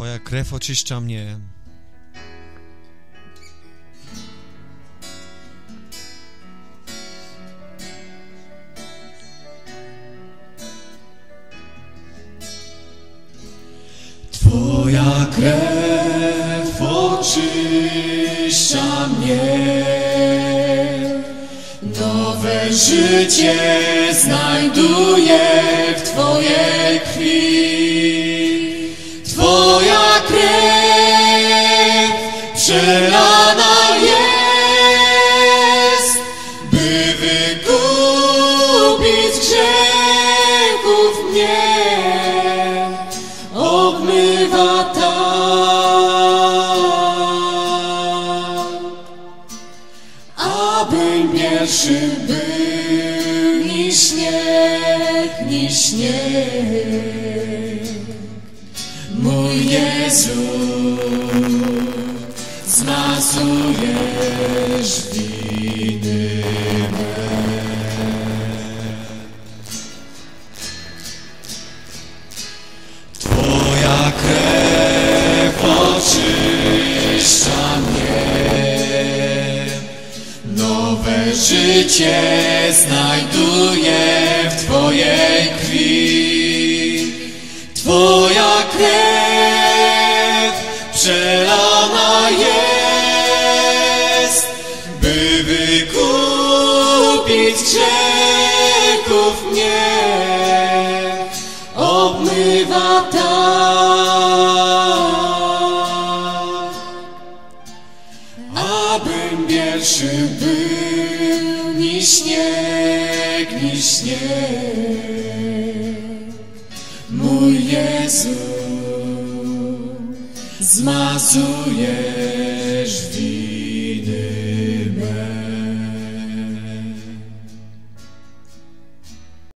Twoja krew oczyszcza mnie. Twoja krew oczyszcza mnie. Nowe życie znajduję przelana jest, by wykupić grzechów mnie. Obmywa tak, abym pierwszy był niż śnieg, niż śnieg. Mój Jezu, zmazujesz winy me. Twoja krew oczyszcza mnie. Nowe życie znajduję w Twojej krwi. Wykupić grzechów mnie. Obmywa tak, abym pierwszy był niż śnieg, niż śnieg. Mój Jezu, zmazujesz winy